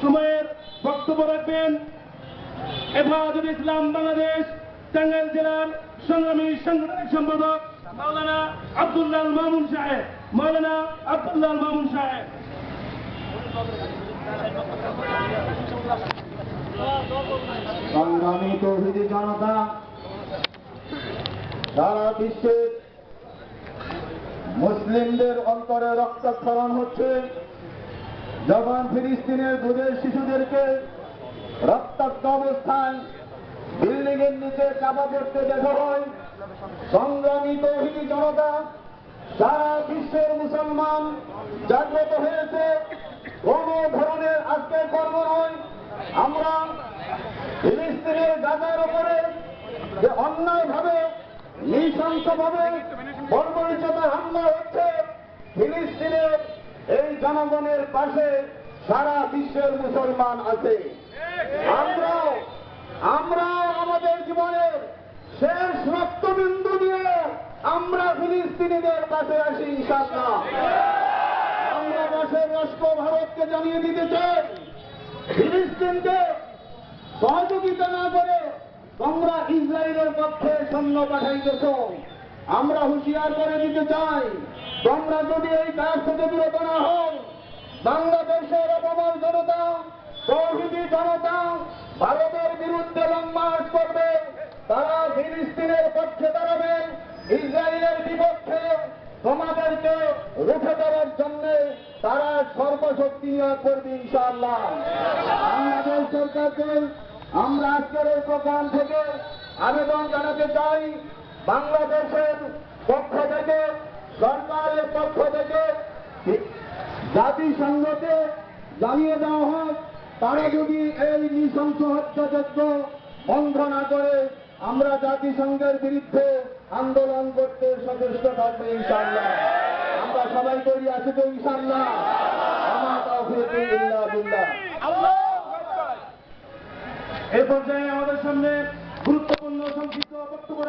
সময়ের বক্তব্য রাখবেন। হেফাজত ইসলাম বাংলাদেশ টাঙ্গাইল জেলার সংগ্রামী সাংগঠনিক সম্পাদক মামুন সাহেব। মামুন সাহেব। সংগ্রামী তৌহিদি জনতা, সারা বিশ্বে মুসলিমদের অন্তরে রক্তক্ষরণ হচ্ছে। যখন ফিলিস্তিনের দুধের শিশুদেরকে রক্তাক্ত অবস্থায় বিল্ডিং এর নিচে চাপা পড়তে দেখা হয় সংগ্রামী তৌহিদি জনতা, সারা বিশ্বের মুসলমান জাগ্রত হয়েছে। কোন ধরনের আজকের কর্ম নয়। আমরা ফিলিস্তিনের গাজার উপরে যে অন্যায়ভাবে, নৃশংসভাবে বর্বরিচত হামলা হচ্ছে ফিলিস্তিনের জনগণের পাশে সারা বিশ্বের মুসলমান আছে। আমরাও আমরাও আমাদের জীবনের শেষ রক্তবিন্দু দিয়ে আমরা ফিলিস্তিনিদের পাশে আসি, ইনশাআল্লাহ। আমরা দেশের রাষ্ট্র ভারতকে জানিয়ে দিতে চাই, ফিলিস্তিনকে সহযোগিতা না করে তোমরা ইসরায়েলের পক্ষে সৈন্য পাঠাইতেছ। আমরা হুঁশিয়ার করে দিতে চাই, তোমরা যদি এই কাজ থেকে বিরত না হও বাংলাদেশের অপমান জনতা তৌহিদি জনতা ভারতের বিরুদ্ধে লং মার্চ করবে, তারা ফিলিস্তিনের পক্ষে দাঁড়াবে, ইসরায়েলের বিপক্ষে তোমাদেরকে রুখে দেওয়ার জন্য তারা সর্বশক্তি করবে ইনশাআল্লাহ। বাংলাদেশ সরকারকে আমরা আজকের এই প্রোগ্রাম থেকে আবেদন জানাতে চাই, বাংলাদেশের পক্ষ থেকে, সরকারের পক্ষ থেকে, জাতিসংঘকে জানিয়ে দেওয়া হোক তারা যদি এই নৃশংস হত্যাযজ্ঞ বন্ধ না করে আমরা জাতিসংঘের বিরুদ্ধে আন্দোলন করতে সচেষ্ট থাকবে ইনশাআল্লাহ। আমরা সবাই তৈরি আছি তো বিল্লাহ। এই পর্যায়ে আমাদের সামনে গুরুত্বপূর্ণ সংক্ষিপ্ত বক্তব্য